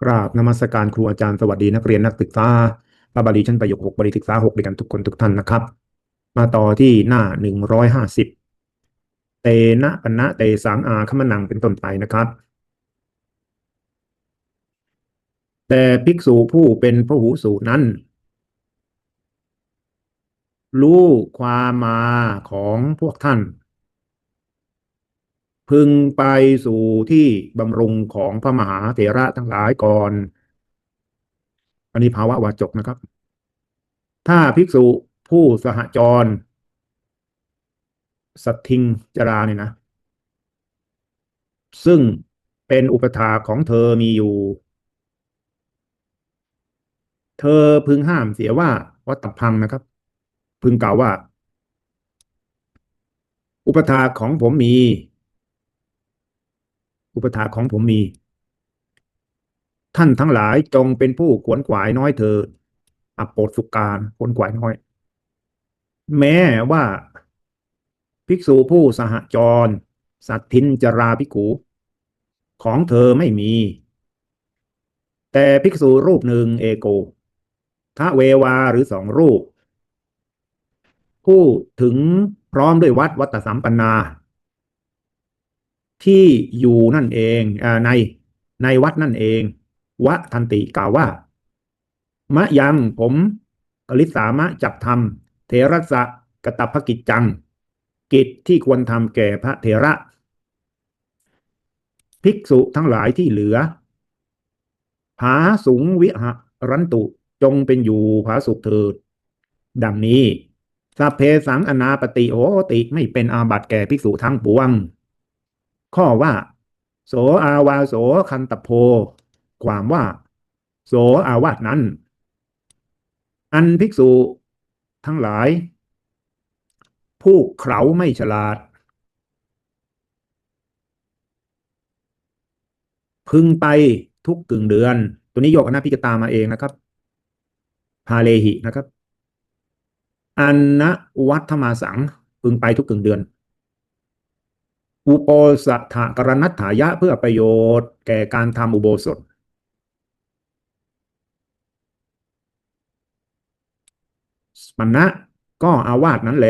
กราบนมัสการครูอาจารย์สวัสดีนักเรียนนักศึกษาพระบาลีชั้นประโยคหกบาลีศึกษาหกด้วยกันทุกคนทุกท่านนะครับ มาต่อที่หน้าหนึ่งร้อยห้าสิบเตนะปณะเตสังอาคมนังเป็นต้นไปนะครับ แต่ภิกษุผู้เป็นพระหูสูตรนั้น รู้ความมาของพวกท่าน พึงไปสู่ที่บำรุงของพระมหาเถระทั้งหลายก่อน อันนี้ภาวะวาจกนะครับ ถ้าภิกษุผู้สหจร สัตทิงจราเนี่ยนะ ซึ่งเป็นอุปถาของเธอมีอยู่ เธอพึงห้ามเสียว่าวัตพังนะครับ พึงกล่าวว่า อุปถาของผมมี อุปถาของผมมี ท่านทั้งหลายจงเป็นผู้ขวนขวายน้อยเถิดอัปโปดสุการขวนขวายน้อย แม้ว่าภิกษุผู้สหจร สัตทินจราภิกขุของเธอไม่มี แต่ภิกษุรูปหนึ่งเอโกทะเววาหรือสองรูป ผู้ถึงพร้อมด้วยวัดวัตสัมปันนา ที่อยู่นั่นเองอในในวัดนั่นเองวะทันติกล่าวว่า มะยังผมกลิสามะจับทำเทระสะกตัพกิจจัง กิจที่ควรทำแก่พระเถระ ภิกษุทั้งหลายที่เหลือ ผาสูงวิหะรันตุจงเป็นอยู่ผาสุขเถิด ดังนี้สัพเพสังอนาปติโหติไม่เป็นอาบัติแก่ภิกษุทั้งปวง ข้อว่า โสอาวาโสคันตโพ ความว่า โสอาวาสนั้น อันภิกษุทั้งหลาย ผู้เขาไม่ฉลาด พึงไปทุกกึ่งเดือน ตัวนี้โยกอนาพิกตามาเองนะครับพาเลหินะครับ อันนะวัฒมาสังพึงไปทุกกึ่งเดือน อุโปสถกรณัตถายะเพื่อประโยชน์ แก่การทำอุโบสถ สมณะก็อาวาสนั้นแล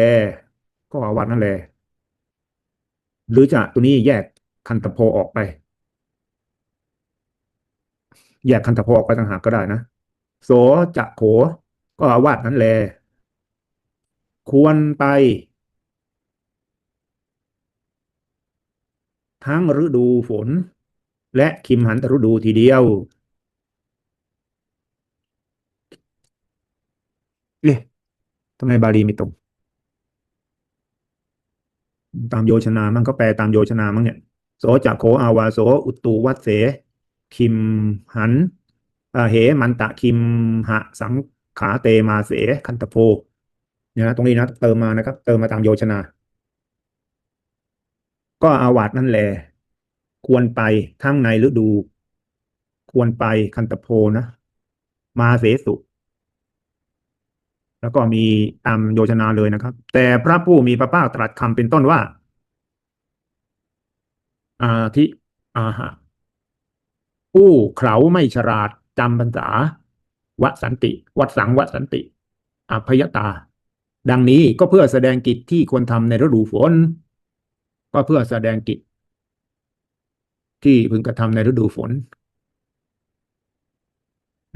ก็อาวาสนั่นแล หรือจะตัวนี้แยกคันตโพออกไป แยกคันตโพออกไปต่างหากก็ได้นะโสจะโขก็อาวาสนั้นแล ควรไป ทั้งฤดูฝน และคิมหันตฤดูทีเดียว เอ๊ะทำไมบาลีไม่ตรง ตามโยชนามันก็แปลตามโยชนามั้งเนี่ย โสจะโคอาวาโส อุตูวัตเส คิมหันอ่าเหมันตะคิมหะสังขาเตมาเสคันตโพเนี่ยนะตรงนี้นะเติมมานะครับ เติมมาตามโยชนา ก็อาวาสนั่นแหละควรไปทั้งในฤดู ควรไปคันตโพนะ มาเสสุ แล้วก็มีตามโยชนาเลยนะครับ แต่พระผู้มีพระภาคตรัสคำเป็นต้นว่า อาทิอาหะผู้เขาไม่ฉลาดจำพรรษาวสันติ วัดสังวสันติอภยตา ดังนี้ก็เพื่อแสดงกิจที่ควรทำในฤดูฝน ก็เพื่อแสดงกิจ ที่พึงกระทำในฤดูฝน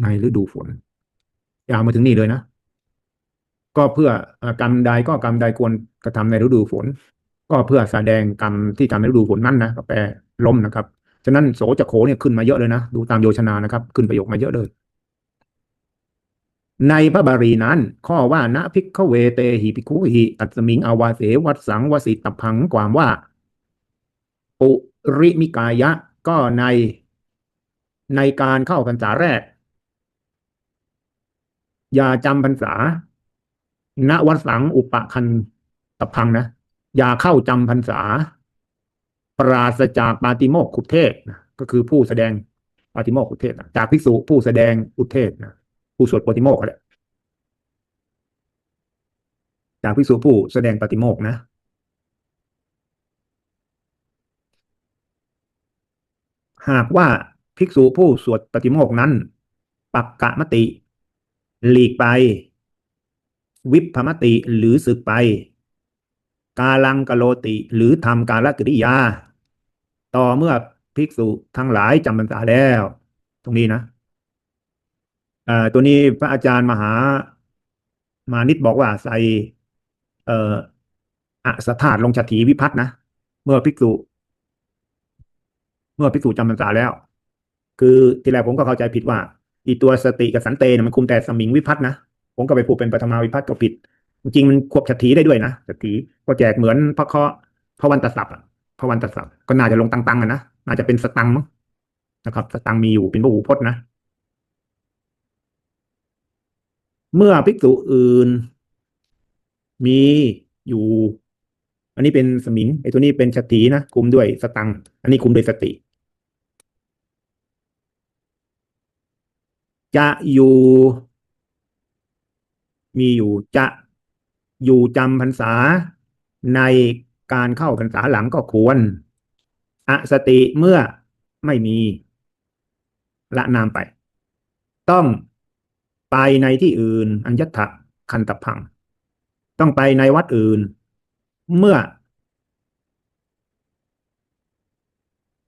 ในฤดูฝนยาวมาถึงนี่เลยนะ ก็เพื่อกรรมใดก็กรรมใดควรกระทำในฤดูฝน ก็เพื่อแสดงกรรมที่ทำในฤดูฝนนั้นนะก็แปลล้มนะครับ ฉะนั้นโสจะโขเนี่ยขึ้นมาเยอะเลยนะ ดูตามโยชนานะครับ ขึ้นประโยคมาเยอะเลย ในพระบาลีนั้น ข้อว่านะพิกขเวเตหิภิกขุหิตัสมิงอาวาเสวัสังวสิตพังความว่า ปุริมิกายะ ก็ในในการเข้าพรรษาแรก อย่าจำพรรษา ณวัสังอุปคันตพังนะ อย่าเข้าจำพรรษา ปราศจากปาติโมกขุเทศนะก็คือผู้แสดงปาติโมกข์ขุเทศนะจากภิกษุผู้แสดงอุเทศนะ ผู้สวดปาติโมกข์แหละจากภิกษุผู้แสดงปาติโมกข์นะ หากว่าภิกษุผู้สวดปฏิโมกข์นั้น ปักกะมติ หลีกไป วิปพมติหรือสึกไป กาลังกโลติหรือทำการละกิริยา ต่อเมื่อภิกษุทั้งหลายจำพรรษาแล้ว ตรงนี้นะ เอ่อตัวนี้พระอาจารย์มหา มานิดบอกว่าใส่ เอ่ออสถาตลงฉัตถีวิพัฒน์นะ เมื่อภิกษุเมื่อภิกษุจำพรรษาแล้ว คือทีแรกผมก็เข้าใจผิดว่า อีตัวสติกับสันเตนมันคุมแต่สมิงวิพัฒน์นะผมก็ไปพูดเป็นปฐมาวิพัฒน์ก็ผิด จริงมันควบฉัตถีได้ด้วยนะฉัตถีก็แจกเหมือนพระเคาะพระวันตศัพท์พระวันตศัพท์ก็น่าจะลงตังๆกันนะน่าจะเป็นสตังมั้งนะครับ สตังมีอยู่เป็นพระหูพจน์นะ เมื่อภิกษุอื่น มีอยู่ อันนี้เป็นสมิงไอ้ตัวนี้เป็นฉัตถีนะคุมด้วยสตัง อันนี้คุมด้วยสติ จะอยู่ มีอยู่จะอยู่จำพรรษาในการเข้าพรรษาหลังก็ควร อสติเมื่อไม่มี ละนามไป ต้อง ไปในที่อื่น อัญญถะคันตพัง ต้องไปในวัดอื่น เมื่อ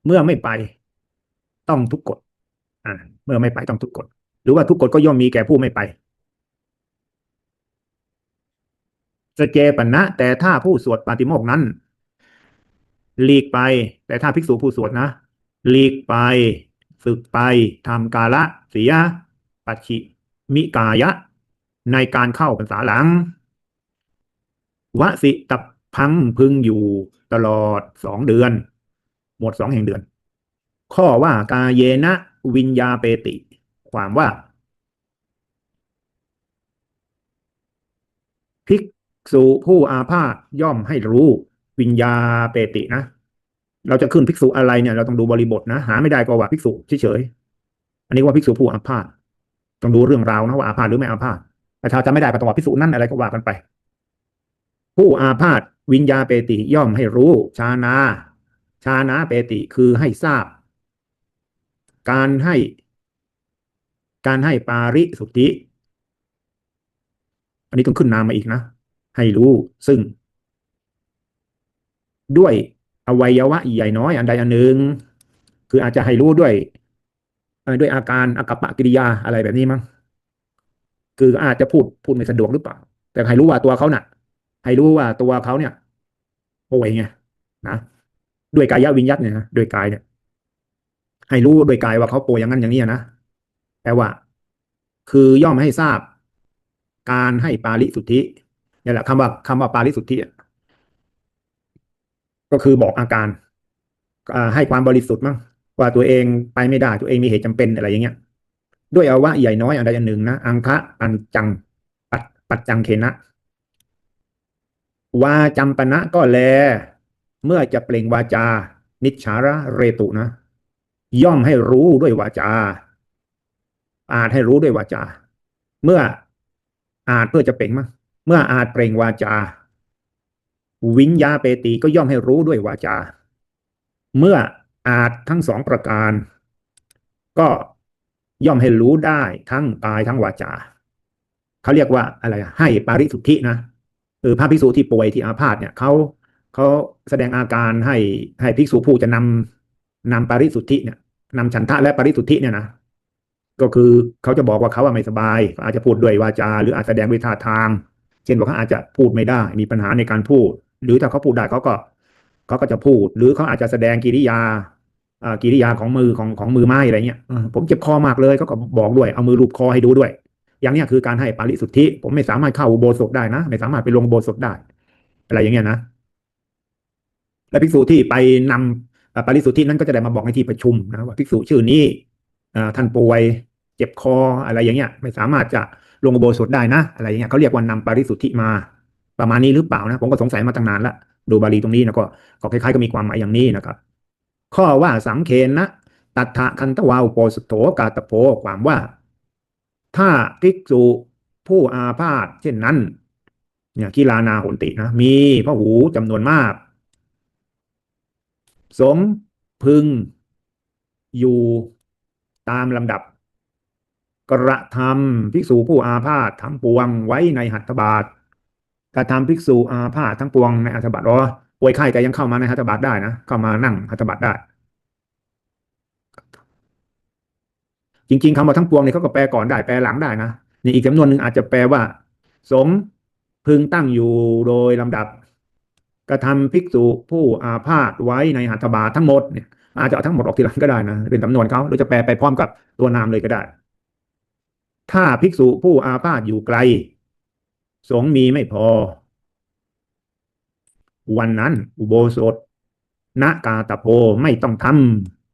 เมื่อไม่ไป ต้องทุกกฎอ่าเมื่อไม่ไปต้องทุกกฎหรือว่าทุกกฎก็ย่อมมีแก่ผู้ไม่ไปสเจปันะแต่ถ้าผู้สวดปาติโมกนั้น หลีกไป แต่ถ้าภิกษุผู้สวดนะหลีกไป ฝึกไปทำกาละเสียปัจฉิ มิกายะ ในการเข้าพรรษาหลัง วสิตับพังพึงอยู่ตลอดสองเดือน หมดสองแห่งเดือน ข้อว่ากาเยนะวิญญาเปติ ความว่า ภิกษุผู้อาพาธย่อมให้รู้วิญญาเปตินะ เราจะขึ้นภิกษุอะไรเนี่ยเราต้องดูบริบทนะ หาไม่ได้ก็ว่าภิกษุเฉยๆอันนี้ว่าภิกษุผู้อาพาธ ต้องดูเรื่องราวนะว่าอาพาธหรือไม่อาพาธแต่ถ้าจำไม่ได้ก็ต้องว่าภิกษุนั่นอะไรก็ว่ากันไป ผู้อาพาธวิญญาเปติย่อมให้รู้ ชานาชานาเปติคือให้ทราบ การให้ การให้ปาริสุทธิ อันนี้ต้องขึ้นนามมาอีกนะ ให้รู้ซึ่ง ด้วยอวัยวะใหญ่น้อย อันใดอันหนึ่งคืออาจจะให้รู้ด้วย ด้วยอาการอากัปปกิริยาอะไรแบบนี้มั้งคืออาจจะพูดพูดไม่สะดวกหรือเปล่า แต่ให้รู้ว่าตัวเขาน่ะให้รู้ว่าตัวเขาเนี่ยป่วยไงนะด้วยกายวิญญัตเนี่ยนะด้วยกายเนี่ยให้รู้ด้วยกายว่าเขาป่วยอย่างนั้นอย่างนี้นะแปลว่า คือย่อมให้ทราบ การให้ปาริสุทธินี่แหละคำว่าคำว่าปาริสุทธิก็คือบอกอาการให้ความบริสุทธิ์มั้ง ว่าตัวเองไปไม่ได้ตัวเองมีเหตุจำเป็นอะไรอย่างเงี้ย ด้วยอาวะใหญ่น้อยอันใดอันหนึ่งนะอังคะปัญจัง ปัดปัจจังเคนะวาจำปณะก็แล เมื่อจะเปล่งวาจา นิชาระเรตุนะ ย่อมให้รู้ด้วยวาจา อาจให้รู้ด้วยวาจา เมื่ออาจเพื่อจะเปล่งมั้งเมื่ออาจเปล่งวาจา วิญญาเปติก็ย่อมให้รู้ด้วยวาจา เมื่อ อาจทั้งสองประการ ก็ย่อมให้รู้ได้ทั้งกายทั้งวาจาเขาเรียกว่าอะไรให้ปาริสุทธินะเออพระภิกษุที่ป่วยที่อาพาธเนี่ยเขาเขาแสดงอาการให้ให้ภิกษุผู้จะนำนำปาริสุทธิเนี่ยนำฉันทะและปาริสุทธิเนี่ยนะก็คือเขาจะบอกว่าเขาว่าไม่สบาย อาจจะพูดด้วยวาจา หรืออาจแสดงด้วยท่าทาง เช่นว่าเขาอาจจะพูดไม่ได้ มีปัญหาในการพูด หรือถ้าเขาพูดได้เขาก็เขาก็จะพูด หรือเขาอาจจะแสดงกิริยา กิริยาของมือของของมือไม้อะไรเงี้ยผมเจ็บคอมากเลยเขาก็บอกด้วยเอามือลูบคอให้ดูด้วย อย่างเนี้ยคือการให้ปาริสุทธิ ผมไม่สามารถเข้าอุโบสถได้นะ ไม่สามารถไปลงอุโบสถได้ อะไรอย่างเงี้ยนะ และภิกษุที่ไปนำอ่าปาริสุทธินั้นก็จะได้มาบอกในที่ประชุมนะว่าภิกษุชื่อนี้ท่านป่วยเจ็บคออะไรอย่างเงี้ย ไม่สามารถจะลงอุโบสถได้นะ อะไรอย่างเงี้ยเขาเรียกว่านำปาริสุทธิมา ประมาณนี้หรือเปล่านะ ผมก็สงสัยมาตั้งนานละดูบาลีตรงนี้นะก็คล้ายๆก็มีความหมายอย่างนี้นะครับ ข้อว่าสังเคนนะตัทธะคันตวาอุโปสโถกาตโพความว่า ถ้าภิกษุผู้อาพาธเช่นนั้นเนี่ยกีฬานาโหนตินะ มีพระหูจำนวนมาก สมพึงอยู่ตามลำดับ กระทำภิกษุผู้อาพาธทั้งปวงไว้ในหัตถบาทกระทำภิกษุอาพาธทั้งปวงในหัตถบาทอ๋อ ป่วยไข้แต่ยังเข้ามาในหัตถบาทได้นะเข้ามานั่งหัตถบาทได้ จริง ๆคำว่าทั้งปวงเนี่ยเขาก็แปลก่อนได้แปลหลังได้นะนี่อีกจำนวนหนึ่งอาจจะแปลว่า สงพึงตั้งอยู่โดยลำดับ กระทำภิกษุผู้อาพาธไว้ในหัตถบาททั้งหมดเนี่ยอาจจะเอาทั้งหมดออกทีหลังก็ได้นะเป็นจำนวนเขาหรือจะแปลไปพร้อมกับตัวนามเลยก็ได้ ถ้าภิกษุผู้อาพาธอยู่ไกล สงมีไม่พอ วันนั้น อุโบสถณกาตะโพไม่ต้องท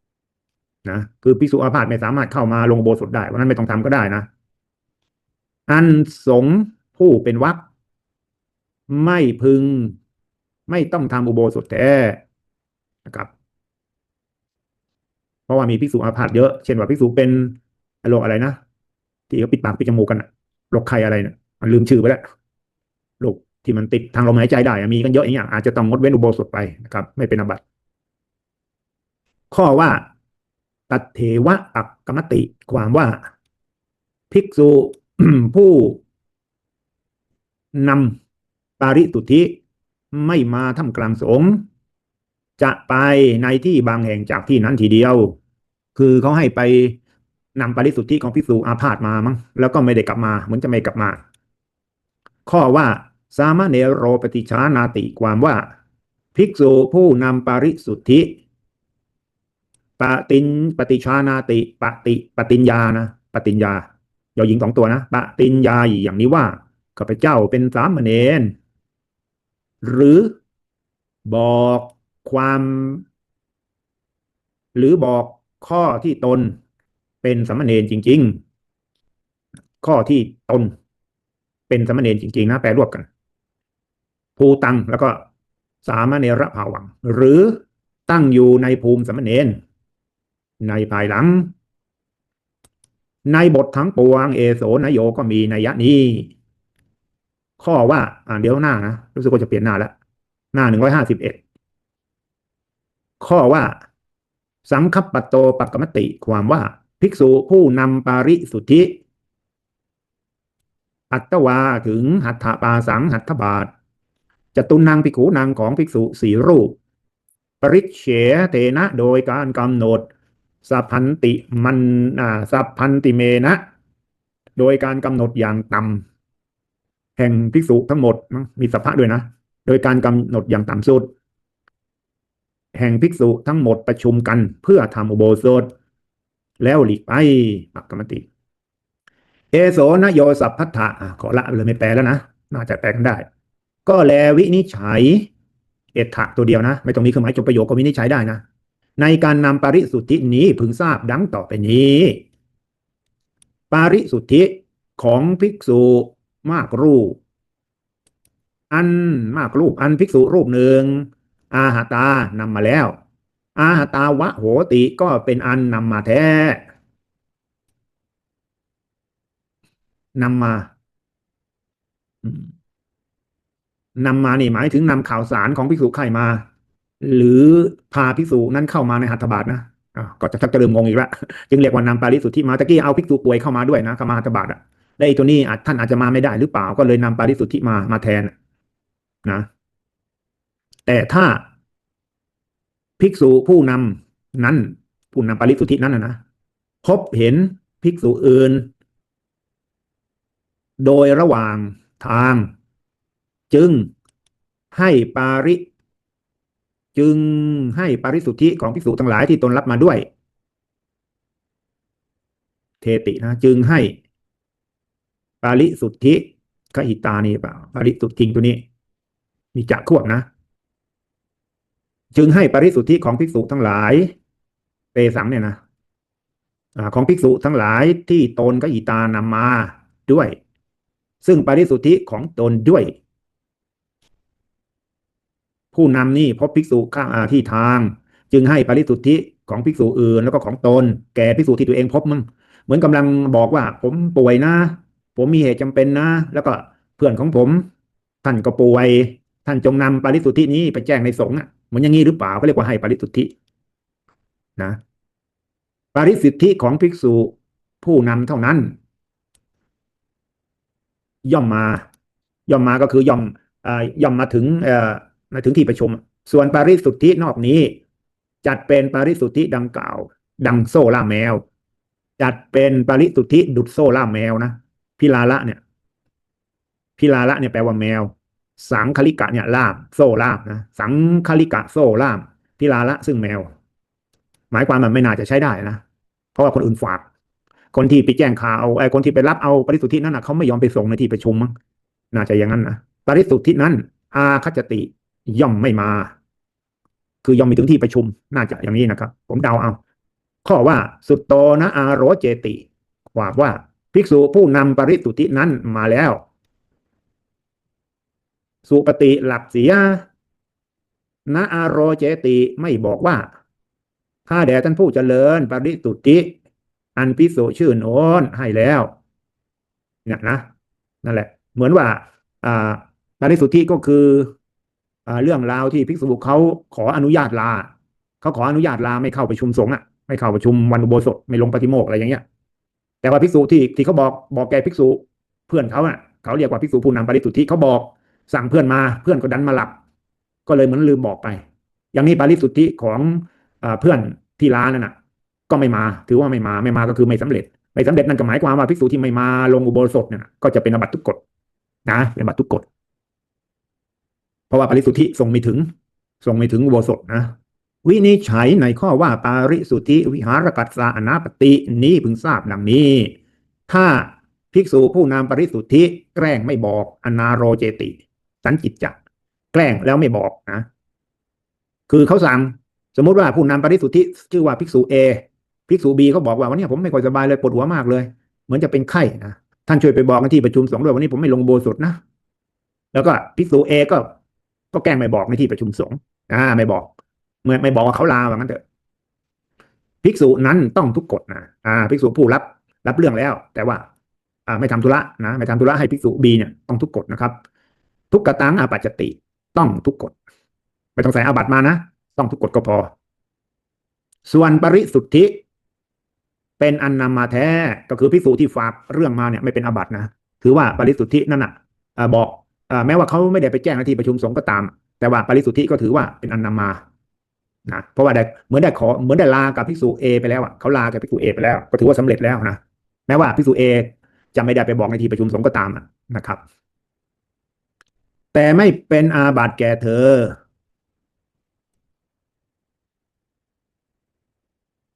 ำนะคือภิกษุอาพาธไม่สามารถเข้ามาลงอุโบสถได้วันนั้นไม่ต้องทำก็ได้นะอันสงผู้เป็นวักไม่พึง ไม่ต้องทำอุโบสถแท้นะครับ เพราะว่ามีภิกษุอาพาธเยอะ เช่นว่าภิกษุเป็นโรคอะไรนะ ที่เขาปิดปากปิดจมูกกันโรคไข้อะไรเนี่ยมันลืมชื่อไปแล้วโรค ที่มันติดทางลมหายใจได้อะมีกันเยอะอย่างเงี้ยอาจจะต้องงดเว้นอุโบสถไปนะครับ ไม่เป็นอบัติข้อว่าตัดเทวะอักกมติ ความว่าภิกษุผู้นำปาริสุธิไม่มาทำกลางสงฆ์จะไปในที่บางแห่งจากที่นั้นทีเดียว คือเขาให้ไปนำปาริสุทธิของภิกษุอาพาธมามั้งแล้วก็ไม่ได้กลับมา เหมือนจะไม่กลับมา ข้อว่า สามเณโรปฏิชานาติความว่า ภิกษุผู้นำปาริสุทธิปตินปฏิชานาติปฏิปฏิญญานะปฏิญญายอหญิงสองตัวนะปฏิญญาอย่างนี้ว่าข้าพเจ้าเป็นสามเณรหรือบอกความ หรือบอกข้อที่ตนเป็นสามเณรจริง ๆ ข้อที่ตนเป็นสามเณรจริง ๆ นะแปลรวบกัน ภูตังแล้วก็สามเณรภาวัง หรือตั้งอยู่ในภูมิสามเณรในภายหลัง ในบททั้งปวงเอโสนโยก็มีนัยะนี้ ข้อว่าอ่านเดี๋ยวหน้านะ รู้สึกว่าจะเปลี่ยนหน้าแล้วหน้าหนึ่งร้อยห้าสิบเอ็ดข้อว่า สังคัปปโตปักกมติความว่าภิกษุผู้นำปาริสุทธิ อัตตวาถึงหัตถปาสังหัตถบาท จตุนังภิกขุนางของภิกษุสี่รูป ปริเฉเทนะโดยการกำหนดสัพพันติมันสัพพันติเมนะ โดยการกำหนดอย่างต่ำแห่งภิกษุทั้งหมดมีสัพพะด้วยนะ โดยการกำหนดอย่างต่ำสุด แห่งภิกษุทั้งหมดประชุมกันเพื่อทำอุโบสถ แล้วหลีกไปปักกรรมติ เอโสนโยสัพพัทธะอะขอละเลยไม่แปลแล้วนะ น่าจะแปลกันได้ ก็แลวินิจฉัย เอถะตัวเดียวนะ ไม่ต้องมีเครื่องหมายจบประโยคก็วินิจฉัยได้นะ ในการนำปริสุทธินี้พึงทราบดังต่อไปนี้ ปริสุทธิของภิกษุมากรูป อันมากรูปอันภิกษุรูปหนึ่ง อาหาตานำมาแล้ว อาหาตาวะโหติก็เป็นอันนำมาแท้นำมา นำมานี่หมายถึงนำข่าวสารของภิกษุไข่มา หรือพาภิกษุนั้นเข้ามาในหัตถบาทนะก็จะทักจะเริ่มงงอีกแล้วจึงเรียกว่านำปาริสุทธิมาตะกี้เอาภิกษุป่วยเข้ามาด้วยนะเข้ามาหัตถบาทอะแล้วไอ้ตัวนี้อาจท่านอาจจะมาไม่ได้หรือเปล่าก็เลยนำปาริสุทธิมามาแทนนะ แต่ถ้าภิกษุผู้นำนั้น ผู้นำปาริสุทธินั้นนะพบเห็นภิกษุอื่น โดยระหว่างทาง จึงให้ปาริ จึงให้ปาริสุทธิของภิกษุทั้งหลายที่ตนรับมาด้วย เทตินะจึงให้ ปาริสุทธิขหิตานี่เปล่าปาริสุทธิงตัวนี้ มีจักควบนะ จึงให้ปาริสุทธิของภิกษุทั้งหลายเตสังเนี่ยนะของภิกษุทั้งหลายที่ตนก็อิตานำมาด้วย ซึ่งปริสุทธิของตนด้วย ผู้นำนี่พบภิกษุข้างอาที่ทาง จึงให้ปริสุทธิของภิกษุอื่นแล้วก็ของตน แก่ภิกษุที่ตัวเองพบมึงเหมือนกำลังบอกว่า ผมป่วยนะ ผมมีเหตุจำเป็นนะ แล้วก็เพื่อนของผม ท่านก็ป่วย ท่านจงนำปริสุทธินี้ไปแจ้งในสงฆ์อะเหมือนอย่างนี้หรือเปล่าเขาเรียกว่าให้ปริสุทธินะปริสิทธิของภิกษุผู้นำเท่านั้น ย่อมมา ย่อมมาก็คือย่อมอย่อมมาถึง มาถึงที่ประชุม ส่วนปาริสุทธินอกนี้ จัดเป็นปาริสุทธิดังกล่าว ดังโซ่ล่าแมว จัดเป็นปาริสุทธิดุดโซ่ล่าแมวนะพิลาละเนี่ยพิลาละเนี่ยแปลว่าแมว สังคลิกะเนี่ยล่าม โซ่ล่ามนะสังคลิกะโซ่ล่ามพิลาละซึ่งแมว หมายความมันไม่น่าจะใช้ได้นะเพราะว่าคนอื่นฝาก คนที่ไปแจ้งข่าวไอ้คนที่ไปรับเอาปริสุทธินั้นนะเขาไม่ยอมไปส่งในที่ประชุมมั้งน่าจะอย่างนั้นนะปริสุทธินั้น อาคจติ ย่อมไม่มา คือย่อมไม่ถึงที่ประชุม น่าจะอย่างนี้นะครับ ผมเดาเอา ข้อว่าสุตโตนะอาโรเจติความว่าภิกษุผู้นำปริสุทธินั้นมาแล้ว สุปฏิหลับเสียนะอาโรเจติไม่บอกว่าข้าแด่ท่านผู้เจริญ ปริสุทธิอันพิสุชื่นโน้นให้แล้วเนี่ยนะ นั่นแหละ เหมือนว่า อ่าปริสุทธิก็คือ เรื่องราวที่ภิกษุเขาขออนุญาตลาเขาขออนุญาตลาไม่เข้าประชุมสงฆ์อะไม่เข้าประชุมวันอุโบสถไม่ลงปฏิโมกอะไรอย่างเงี้ย แต่ว่าภิกษุที่ที่เขาบอกบอกแกภิกษุเพื่อนเขาอะเขาเรียกว่าภิกษุผู้นำปริสุทธิเขาบอกสั่งเพื่อนมาเพื่อนก็ดันมาหลับ ก็เลยเหมือนลืมบอกไป อย่างนี้ปริสุทธิของเพื่อนที่ร้านนั่นน่ะ ก็ไม่มาถือว่าไม่มาไม่มาก็คือไม่สำเร็จไม่สำเร็จนั่นก็หมายความว่าภิกษุที่ไม่มาลงอุโบสถเนี่ยก็จะเป็นอบัตทุกกฎนะเป็นอบัตทุกกฎ เพราะว่าปริสุทธิส่งไม่ถึงส่งไม่ถึงอุโบสถนะ วินิจฉัยในข้อว่าปาริสุทธิวิหารกัสสาอนาปตินี้พึงทราบดังนี้ ถ้าภิกษุผู้นำปริสุทธิแกล้งไม่บอกอนาโรเจติ สันจิตจักแกล้งแล้วไม่บอกนะ คือเขาสั่งสมมุติว่าผู้นำปริสุทธิชื่อว่าภิกษุเอภิกษุบีเขาบอกว่าวันนี้ผมไม่ค่อยสบายเลยปวดหัวมากเลย เหมือนจะเป็นไข้นะท่านช่วยไปบอกในที่ประชุมสงฆ์ด้วยวันนี้ผมไม่ลงโบสถนะ แล้วก็ภิกษุเอก็ ก็แกล้งไม่บอกในที่ประชุมสงฆ์อ่า ไม่บอก เมื่อไม่บอกว่าเขาลาว่างั้นเถอะภิกษุนั้นต้องทุกกฎนะอ่าภิกษุผู้รับรับเรื่องแล้ว แต่ว่า อ่า ไม่ทำธุระนะไม่ทำธุระให้ภิกษุบีเนี่ยต้องทุกกฎนะครับ ทุกกระตังอาปัจจติต้องทุกกฎไม่ต้องใส่อาบัติมานะต้องทุกกฎก็พอ ส่วนปริสุทธิ เป็นอันนำมาแท้ก็คือภิกษุที่ฝากเรื่องมาเนี่ยไม่เป็นอาบัตินะถือว่าปริสุทธินั่นน่ะอ่าบอก แม้ว่าเขาไม่ได้ไปแจ้งในที่ประชุมสงฆ์ก็ตาม แต่ว่าปริสุทธิก็ถือว่าเป็นอันนำมานะเพราะว่าได้เหมือนได้ขอเหมือนได้ลากับภิกษุเอไปแล้วอะเขาลากับภิกษุเอไปแล้ว ก็ถือว่าสำเร็จแล้วนะแม้ว่าภิกษุเอจะไม่ได้ไปบอกในที่ประชุมสงฆ์ก็ตามนะครับ แต่ไม่เป็นอาบัติแก่เธอ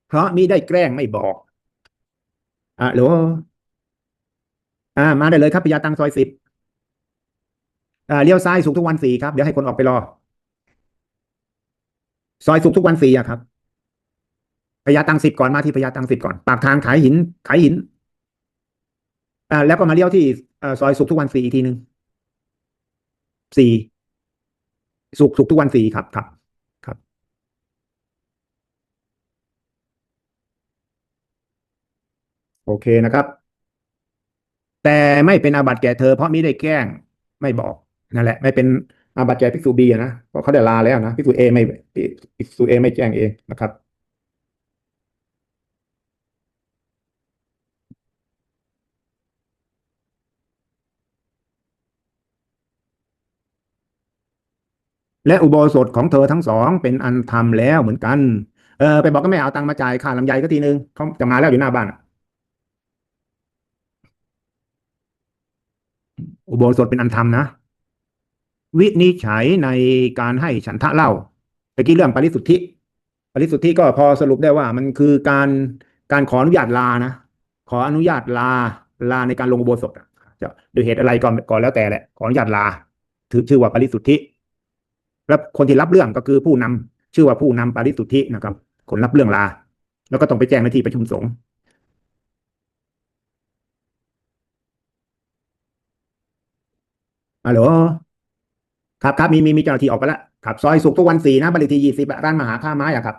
เพราะมิได้แกล้งไม่บอกอะหรือว่าอ่ามาได้เลยครับพญาตังซอยสิบ อ่าเลี้ยวซ้ายสุขทุกวันสี่ครับ เดี๋ยวให้คนออกไปรอ ซอยสุขทุกวันสี่อะครับพญาตังสิบก่อนมาที่พญาตังสิบก่อนปากทางขายหิน ขายหิน อ่า แล้วก็มาเลี้ยวที่เอซอยสุขทุกวันสี่อีกทีหนึ่งสี่สุขสุขทุกวันสี่ครับครับครับโอเคนะครับ แต่ไม่เป็นอาบัติแก่เธอเพราะมิได้แกล้งไม่บอก นั่นแหละ ไม่เป็นอาบัติแก่ภิกษุบีนะเพราะเขาได้ลาแล้วนะภิกษุเอไม่ภิกษุเอไม่แจ้งเองนะครับและอุโบสถของเธอทั้งสองเป็นอันทำแล้วเหมือนกัน เออไปบอกก็ไม่เอาตังค์มาจ่ายค่าลำไยก็ทีนึงเขาจะมาแล้วอยู่หน้าบ้านอะอุโบสถเป็นอันทำนะ วินิจฉัยในการให้ฉันทะเล่าเมื่อกี้เรื่องปริสุทธิ ปริสุทธิก็พอสรุปได้ว่ามันคือการการขออนุญาตลานะ ขออนุญาตลาลาในการลงอุโบสถอะจะโดยเหตุอะไรก่อนก่อนแล้วแต่แหละ ขออนุญาตลา ถือชื่อว่าปริสุทธิ แล้วคนที่รับเรื่องก็คือผู้นำชื่อว่าผู้นำปริสุทธินะครับ คนรับเรื่องลา แล้วก็ต้องไปแจ้งในที่ประชุมสงฆ์ฮัลโหล ครับครับมีมีมีเจ้าหน้าที่ออกไปแล้วครับซอยสุขทุกวันสี่นะบริทียี่สิบร้านมหาค่าไม้อะครับ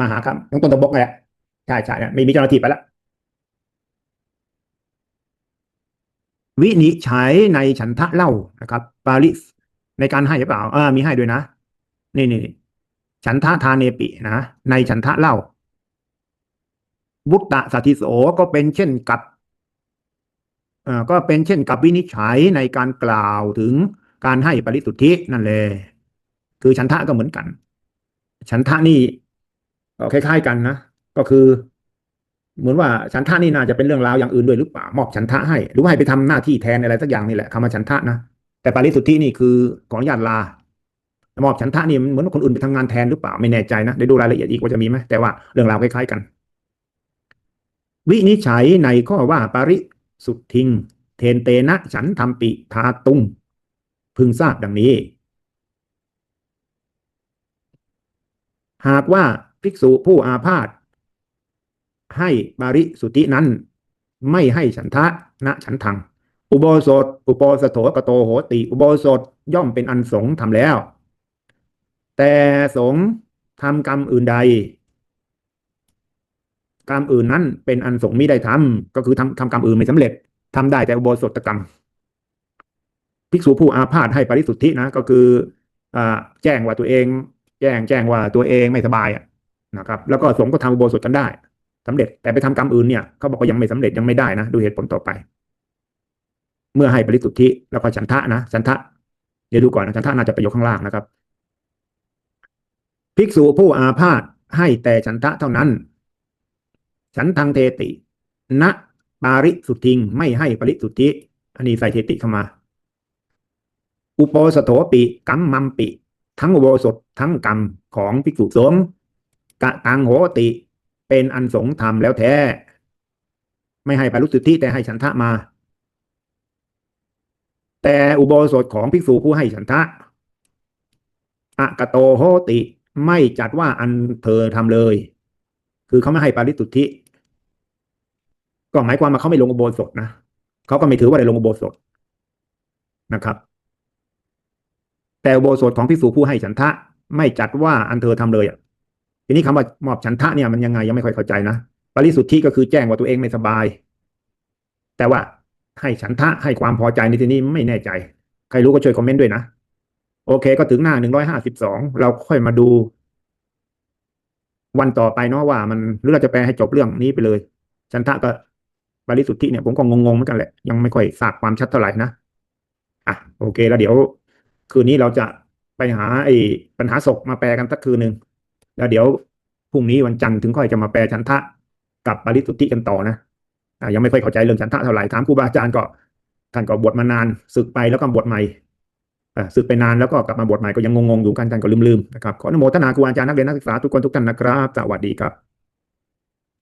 มหาครับต้องต้นตะบกไงอะใช่ใช่เนี่ยมีมีเจ้าหน้าที่ไปแล้ววินิจฉัยในฉันทะเล่านะครับ ปาริสในการให้หรือเปล่าอ่ามีให้ด้วยนะ นี่นี่ฉันทะทาเนปินะในฉันทะเล่าวุตตะสัติโสก็เป็นเช่นกับเอ่อก็เป็นเช่นกับวินิจฉัยในการกล่าวถึง การให้ปริสุทธินั่นแหละคือฉันทะก็เหมือนกัน ฉันทะนี่ก็คล้าย ๆกันนะก็คือ เหมือนว่าฉันทะนี่น่าจะเป็นเรื่องราวอย่างอื่นด้วยหรือเปล่ามอบฉันทะให้ หรือว่าให้ไปทำหน้าที่แทนอะไรสักอย่างนี่แหละคำว่าฉันทะนะแต่ปริสุทธินี่คือขออนุญาตลามอบฉันทะนี่มันเหมือนว่าคนอื่นไปทำงานแทนหรือเปล่าไม่แน่ใจนะเดี๋ยวดูรายละเอียดอีกว่าจะมีไหมแต่ว่าเรื่องราวคล้ายๆกัน วินิจฉัยในข้อว่าปริสุทธิง เทนเตนะฉันทำปิทาตุง พึงทราบดังนี้ หากว่าภิกษุผู้อาพาธให้บาริสุทธินั้น ไม่ให้ฉันทะนะฉันทัง อุโบสถ อุโปสโถกโตโหติ อุโบสถย่อมเป็นอันสงทำแล้ว แต่สงทำกรรมอื่นใด กรรมอื่นนั้นเป็นอันสงไม่ได้ทำก็คือทำทำกรรมอื่นไม่สำเร็จทำได้แต่อุโบสถกรรม ภิกษุผู้อาพาธให้ปริสุทธินะก็คืออ่าแจ้งว่าตัวเอง แจ้งแจ้งว่าตัวเองไม่สบายนะครับ แล้วก็สงฆ์ก็ทำอุโบสถกันได้สำเร็จแต่ไปทำกรรมอื่นเนี่ยเขาบอกว่ายังไม่สำเร็จยังไม่ได้นะดูเหตุผลต่อไป เมื่อให้ปริสุทธิแล้วก็ฉันทะนะฉันทะเดี๋ยวดูก่อนนะฉันทะน่าจะไปยคข้างล่างนะครับ ภิกษุผู้อาพาธให้แต่ฉันทะเท่านั้น ฉันทางเทติ ณปาริสุทธิง ไม่ให้ปริสุทธิอันนี้ใส่เทติเข้ามา อุโปสโถปิกัมมัมปิ ทั้งอุโบสถทั้งกรรมของภิกษุสงฆ์กะตังโหติ เป็นอันสงฆ์ทำแล้วแท้ ไม่ให้ปริสุทธิแต่ให้ฉันทะมา แต่อุโบสถของภิกษุผู้ให้ฉันทะอะกะโตโหติไม่จัดว่าอันเธอทำเลย คือเขาไม่ให้ปาริสุทธิ ก็หมายความว่าเขาไม่ลงอุโบสถนะเขาก็ไม่ถือว่าได้ลงอุโบสถนะครับ แต่อุโบสถของภิกษุผู้ให้ฉันทะ ไม่จัดว่าอันเธอทำเลยอะทีนี้คำว่ามอบฉันทะเนี่ยมันยังไงยังไม่ค่อยเข้าใจนะปริสุทธิก็คือแจ้งว่าตัวเองไม่สบาย แต่ว่าให้ฉันทะให้ความพอใจในที่นี้ไม่แน่ใจ ใครรู้ก็ช่วยคอมเมนต์ด้วยนะ โอเคก็ถึงหน้าหนึ่งร้อยห้าสิบสองเราค่อยมาดู วันต่อไปเนาะว่ามันหรือเราจะแปลให้จบเรื่องนี้ไปเลย ฉันทะก็บริสุทธิเนี่ยผมก็งงๆเหมือนกันแหละ ยังไม่ค่อยทราบความชัดเท่าไหร่นะ อะโอเค แล้วเดี๋ยว คืนนี้เราจะไปหาไอ้ปัญหาศกมาแปลกันสักคืนหนึ่งแล้วเดี๋ยวพรุ่งนี้วันจันทร์ถึงค่อยจะมาแปลฉันทะกับบริสุทธิกันต่อนะอยังไม่ค่อยเข้าใจเรื่องฉันทะเท่าไหร่ถามครูบาอาจารย์ก็ท่านก็บวชมานานศึกไปแล้วก็บวชใหม่ศึกไปนานแล้วก็กลับมาบวชใหม่ก็ยังงงๆอยู่กันท่านก็ลืมๆนะครับขออนุโมทนาครูอาจารย์นักเรียนนักศึกษาทุกคนทุกท่านนะครับสวัสดีครับ